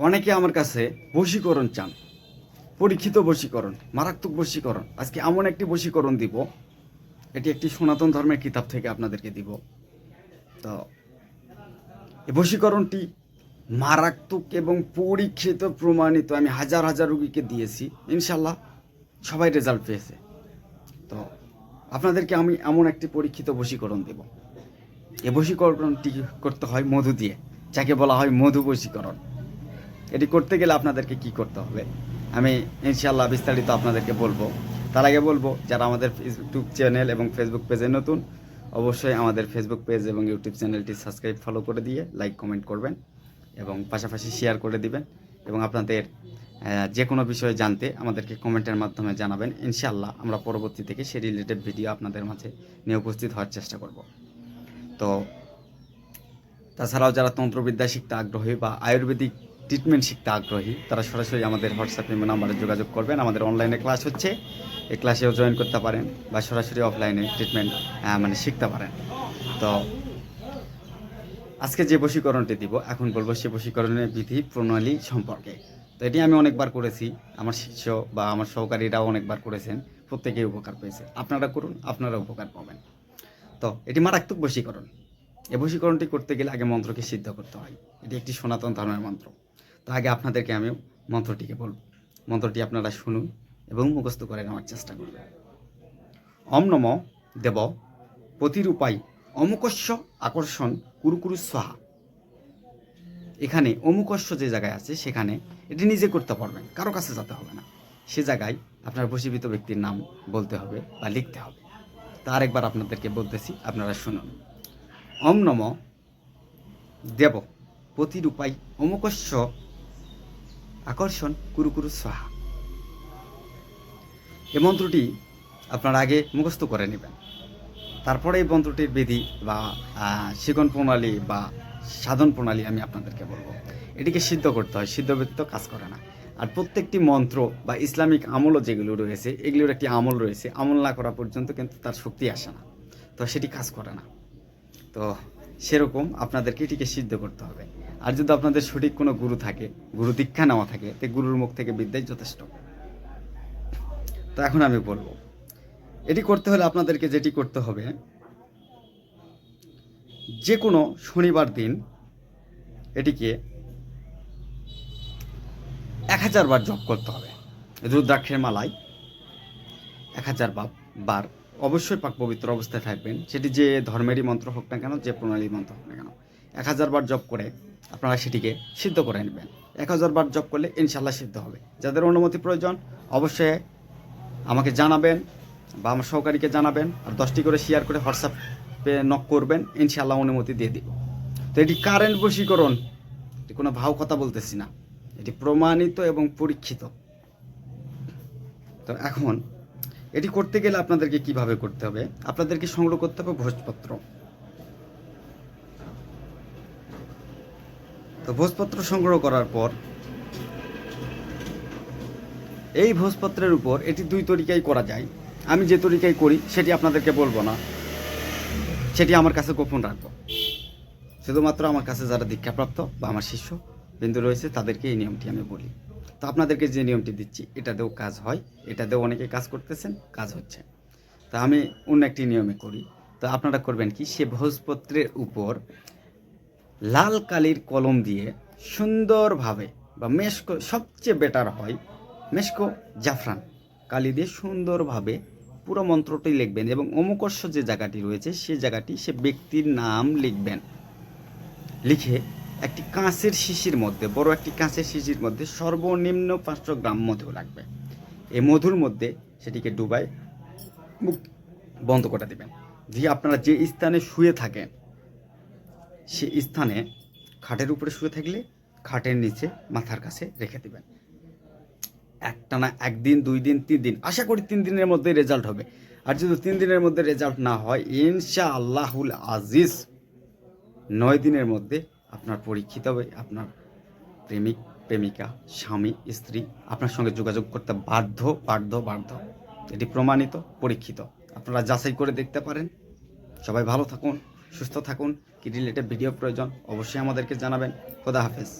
অনেকে আমার কাছে বশীকরণ চান। পরীক্ষিত বশীকরণ, মারাত্মক বশীকরণ। আজকে এমন একটি বশীকরণ দিব, এটি একটি সনাতন ধর্মের কিতাব থেকে আপনাদেরকে দিব। তো, এই বশীকরণটি মারাত্মক এবং পরীক্ষিত প্রমাণিত। আমি হাজার হাজার রুগীকে দিয়েছি ইনশাল্লাহ সবাই রেজাল্ট পেয়েছে। তো, আপনাদেরকে আমি এমন একটি পরীক্ষিত বশীকরণ দেব। এ বশীকরণটি করতে হয় মধু দিয়ে, যাকে বলা হয় মধু বশীকরণ। এটি করতে গেলে আপনাদেরকে কি করতে হবে? আমি ইনশাল্লাহ বিস্তারিত আপনাদেরকে বলব। তার আগে বলব, যারা আমাদের ইউটিউব চ্যানেল এবং ফেসবুক পেজে নতুন, অবশ্যই আমাদের ফেসবুক পেজ এবং ইউটিউব চ্যানেলটি সাবস্ক্রাইব, ফলো করে দিয়ে লাইক, কমেন্ট করবেন এবং পাশাপাশি শেয়ার করে দিবেন এবং আপনাদের যে কোনো বিষয়ে জানতে আমাদেরকে কমেন্টের মাধ্যমে জানাবেন। ইনশাল্লাহ আমরা পরবর্তী থেকে সেই রিলেটেড ভিডিও আপনাদের মাঝে নিয়ে উপস্থিত হওয়ার চেষ্টা করব। তো, তাছাড়াও যারা তন্ত্রবিদ্যা শিখতে আগ্রহী বা আয়ুর্বেদিক ট্রিটমেন্ট শিখতে আগ্রহী, তারা সরাসরি আমাদের হোয়াটসঅ্যাপ নাম্বারে যোগাযোগ করবেন। আমাদের অনলাইনে ক্লাস হচ্ছে, এই ক্লাসেও জয়েন করতে পারেন বা সরাসরি অফলাইনে ট্রিটমেন্ট মানে শিখতে পারেন। তো আজকে যে বশীকরণটি দিব, এখন বলব সে বশীকরণের বিধি, প্রণালী সম্পর্কে। তো এটি আমি অনেকবার করেছি, আমার শিষ্য বা আমার সহকারীরাও অনেকবার করেছেন, প্রত্যেকেই উপকার পেয়েছে। আপনারা করুন, আপনারা উপকার পাবেন। তো এটি মারাত্মক বশীকরণ। এই বশীকরণটি করতে গেলে আগে মন্ত্রকে সিদ্ধ করতে হয়। এটি একটি সনাতন ধর্মের মন্ত্র। তো আগে আপনাদেরকে আমি মন্ত্রটিকে বলব। মন্ত্রটি আপনারা শুনুন এবং মুখস্থ করে নেওয়ার চেষ্টা করবেন অম নম দেব প্রতিরূপাই অমুকস্য আকর্ষণ কুরুকুরু সাহা এখানে অমুকস্য যে জায়গায় আছে, সেখানে এটি নিজে করতে পারবেন, কারও কাছে যেতে হবে না। সে জায়গায় আপনার বশীভূত ব্যক্তির নাম বলতে হবে বা লিখতে হবে। তার একবার আপনাদেরকে বলতেছি, আপনারা শুনুন। অম নম দেব প্রতিরূপাই অমুকস্য আকর্ষণ কুরুকুরু সাহা এই মন্ত্রটি আপনারা আগে মুখস্থ করে নেবেন। তারপরে এই মন্ত্রটির বিধি বা শিকন প্রণালী বা সাধন প্রণালী আমি আপনাদেরকে বলব। এটিকে সিদ্ধ করতে হয় সিদ্ধ ব্যতীত কাজ করে না। আর প্রত্যেকটি মন্ত্র বা ইসলামিক আমলও যেগুলো রয়েছে, এগুলোর একটি আমল রয়েছে, আমল না করা পর্যন্ত কিন্তু তার শক্তি আসে না। তো সেটি কাজ করে না। তো সেরকম আপনাদেরকে এটিকে সিদ্ধ করতে হবে। আর যদি আপনাদের সঠিক কোনো গুরু থাকে, গুরু দীক্ষা নেওয়া থাকে, তে গুরুর মুখ থেকে বিদ্যাই যথেষ্ট। তো এখন আমি বলব, এটি করতে হলে আপনাদেরকে যেটি করতে হবে যে কোনো শনিবার দিন এটিকে এক হাজার বার জপ করতে হবে। রুদ্রাক্ষের মালায় এক হাজার বার বার অবশ্যই পাক পবিত্র অবস্থায় থাকবেন। সেটি যে ধর্মেরই মন্ত্র হোক না কেন, যে প্রণালীর মন্ত্র হোক না কেন। এক হাজার বার জপ করে আপনারা সেটিকে সিদ্ধ করে নেবেন। এক হাজার বার জপ করলে ইনশাল্লাহ সিদ্ধ হবে। যাদের অনুমতি প্রয়োজন, অবশ্যই আমাকে জানাবেন বা আমার সহকারীকে জানাবেন আর দশটি করে শেয়ার করে হোয়াটসঅ্যাপে নক করবেন ইনশাল্লাহ অনুমতি দিয়ে দিব। তো এটি কারেন্ট বশীকরণ, এটি কোনো ভাও কথা বলতেছি না। এটি প্রমাণিত এবং পরীক্ষিত। তো এখন এটি করতে গেলে আপনাদেরকে কীভাবে করতে হবে? আপনাদেরকে সংগ্রহ করতে হবে ভোজপত্র। তো ভোজপত্র সংগ্রহ করার পর, এই ভোজপত্রের উপর এটি দুই তরিকায় করা যায়। আমি যে তরিকায় করি, সেটি আপনাদেরকে বলব না। সেটি আমার কাছে গোপন রাখব। শুধুমাত্র আমার কাছে যারা দীক্ষাপ্রাপ্ত বা আমার শিষ্য বিন্দু রয়েছে, তাদেরকে এই নিয়মটি আমি বলি। তো আপনাদেরকে যে নিয়মটি দিচ্ছি, এটাতেও কাজ হয়, এটাতেও অনেকে কাজ করতেছেন, কাজ হচ্ছে। তো আমি অন্য একটি নিয়মে করি। তো আপনারা করবেন কি, সে ভোজপত্রের উপর লাল কালির কলম দিয়ে সুন্দরভাবে বা মেশকো, সবচেয়ে বেটার হয় মেশকো জাফরান কালি দিয়ে সুন্দরভাবে পুরো মন্ত্রটি লিখবেন এবং অমুকর্ষ যে জায়গাটি রয়েছে, সে জায়গাটি সে ব্যক্তির নাম লিখবেন। লিখে একটি কাঁচের শিশির মধ্যে, বড় একটি কাঁচের শিশির মধ্যে সর্বনিম্ন পাঁচশো গ্রাম মধু লাগবে। এই মধুর মধ্যে সেটিকে ডুবাই মুখ বন্ধ করে দেবেন। দিয়ে আপনারা যে স্থানে শুয়ে থাকেন, সে স্থানে খাটের উপরে শুয়ে থাকলে খাটের নিচে মাথার কাছে রেখে দেবেন। একটানা, একদিন, দুই দিন, তিন দিন, আশা করি তিন দিনের মধ্যে রেজাল্ট হবে। আর যদি তিন দিনের মধ্যে রেজাল্ট না হয় ইনশা আল্লাহুল আজিজ, নয় দিনের মধ্যে আপনার পরীক্ষিত হবে আপনার প্রেমিক, প্রেমিকা, স্বামী, স্ত্রী আপনার সঙ্গে যোগাযোগ করতে বাধ্য বাধ্য বাধ্য। এটি প্রমাণিত, পরীক্ষিত। আপনারা যাচাই করে দেখতে পারেন। সবাই ভালো থাকুন, সুস্থ থাকুন। কি রিলেটেড ভিডিও প্রয়োজন অবশ্যই আমাদেরকে জানাবেন। খোদা হাফেজ।